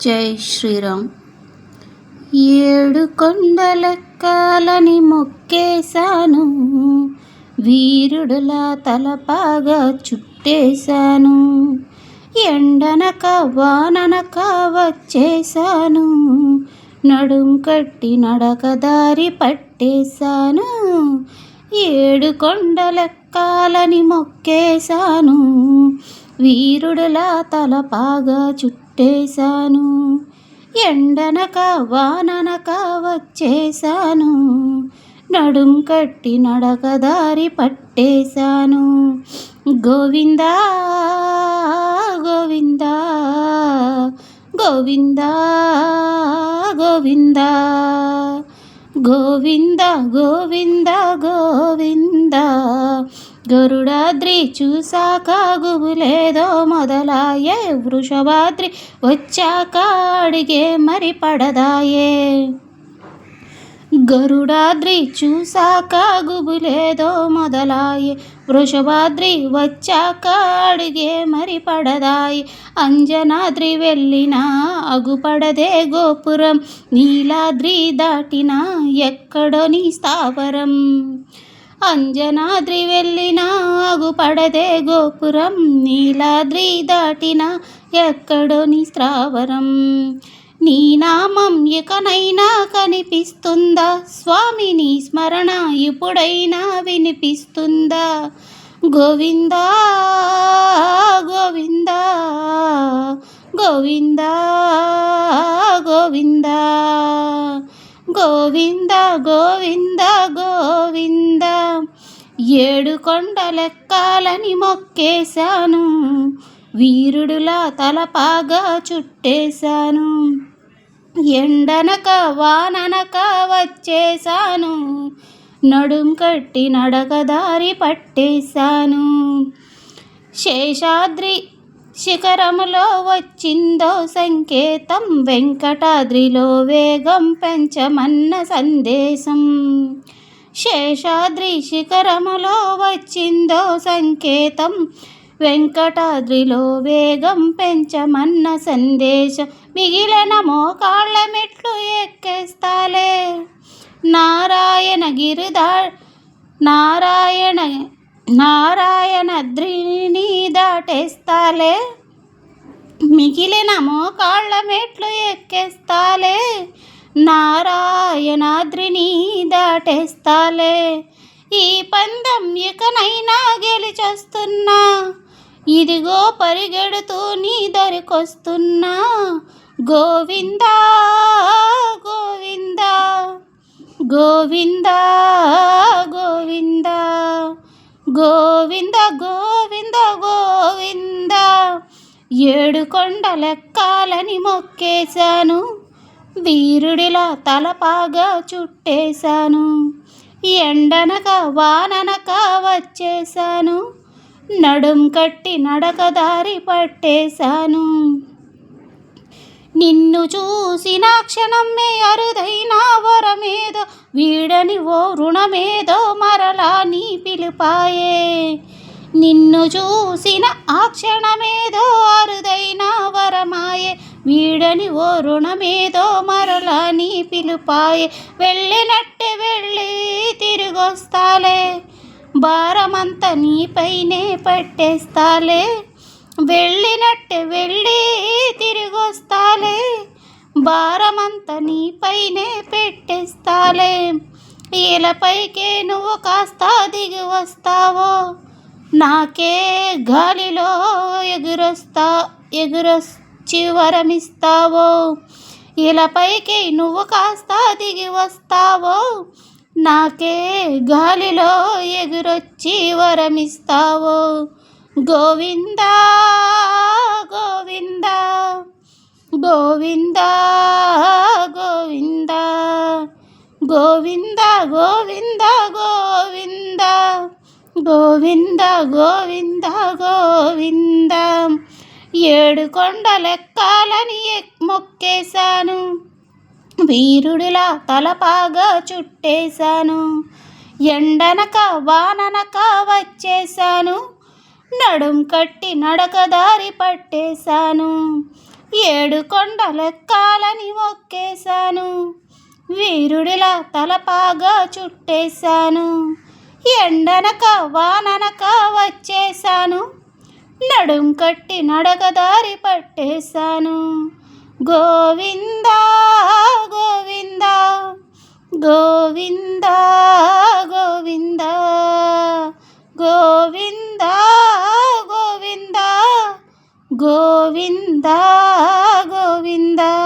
జై శ్రీరామ్. ఏడు కొండలెక్కాలని మొక్కేశాను. వీరుడులా తలపాగా చుట్టేశాను. ఎండనక వాననక వచ్చేశాను. నడుం కట్టి నడక దారి పట్టేశాను. ఏడు కొండలెక్కాలని మొక్కేశాను. వీరుడులా తలపాగా చుట్టేశాను ఎండనక వాననక వచ్చేశాను నడుం కట్టి నడక దారి పట్టేశాను. గోవిందా గోవిందా గోవిందా గోవిందా గోవింద గోవింద గోవింద. గరుడాద్రి చూసాక గుబులేదో మొదలాయే వృషభాద్రి వచ్చాక అడిగే మరి పడదాయే. గరుడాద్రి చూసాక గుబులేదో మొదలాయే వృషభాద్రి వచ్చాక అడిగే మరి పడదాయి. అంజనాద్రి వెళ్ళినా అగుపడదే గోపురం నీలాద్రి దాటిన ఎక్కడో నీ స్థావరం. అంజనాద్రి వెళ్ళిన అగుపడదే గోపురం నీలాద్రి దాటిన ఎక్కడో నీ స్థావరం. నీ నామం ఇకనైనా కనిపిస్తుందా? స్వామి నీ స్మరణ ఇప్పుడైనా వినిపిస్తుందా? గోవిందా గోవిందా గోవిందా గోవిందా. గోవింద గోవింద గోవింద. ఏడు కొండలెక్కాలని మొక్కేశాను. వీరుడులా తలపాగా చుట్టేశాను. ఎండనక వాననక వచ్చేశాను. నడుం కట్టి నడక దారి పట్టేశాను. శేషాద్రి శిఖరములో వచ్చిందో సంకేతం వెంకటాద్రిలో వేగం పెంచమన్న సందేశం. శేషాద్రి శిఖరములో వచ్చిందో సంకేతం వెంకటాద్రిలో వేగం పెంచమన్న సందేశం. మిగిలిన మోకాళ్ళ మెట్లు ఎక్కేస్తాలే. నారాయణ గిరిదా నారాయణ నారాయణద్రిని దాటేస్తాలే. మిగిలిన మోకాళ్ళ మెట్లు ఎక్కేస్తాలే. నారాయణాద్రిని దాటేస్తాలే. ఈ పందం ఇకనైనా గెలిచొస్తున్నా. ఇదిగో పరిగెడుతూ నీ దరికొస్తున్నా. గోవిందా గోవిందా గోవిందా. ఏడు కొండలెక్కాలని మొక్కేశాను. వీరుడిలా తలపాగా చుట్టేశాను. ఎండనక వాననక వచ్చేశాను. నడుం కట్టి నడక దారి పట్టేశాను. నిన్ను చూసిన క్షణమే అరుదైన వరమేదో వీడని ఓ రుణమేదో మరలా నీ పిలుపాయే. నిన్ను చూసిన ఆ క్షణమేదో అరుదైన వరమాయే. వీడని ఓ రుణమేదో మరలా నీ పిలుపాయే. వెళ్ళినట్టే వెళ్ళి తిరిగొస్తాలే. భారమంతా నీపైనే పట్టేస్తాలే. వెళ్ళినట్టే వెళ్ళి తిరిగొస్తాలే. భారమంతా నీపైనే పెట్టేస్తాలే. ఇలపైకే నువ్వు కాస్త దిగి వస్తావో. నాకే గాలిలో ఎగురొస్తా ఎగురొచ్చి వరమిస్తావో? ఇలపైకి నువ్వు కాస్త దిగి వస్తావో? నాకే గాలిలో ఎగురొచ్చి వరమిస్తావో? గోవిందా గోవిందా గోవింద. గోవింద గోవింద గోవింద. ఏడు కొండలెక్కాలని మొక్కేశాను. వీరుడిలా తలపాగా చుట్టేశాను. ఎండనక వాననక వచ్చేశాను. నడుం కట్టి నడక దారి పట్టేశాను. ఏడు కొండలెక్కాలని మొక్కేశాను. వీరుడిలా తలపాగా చుట్టేశాను. ఎండనక వాననక వచ్చేశాను. నడుం కట్టి నడకదారి పట్టేశాను. గోవిందా గోవిందా గోవిందా గోవిందా.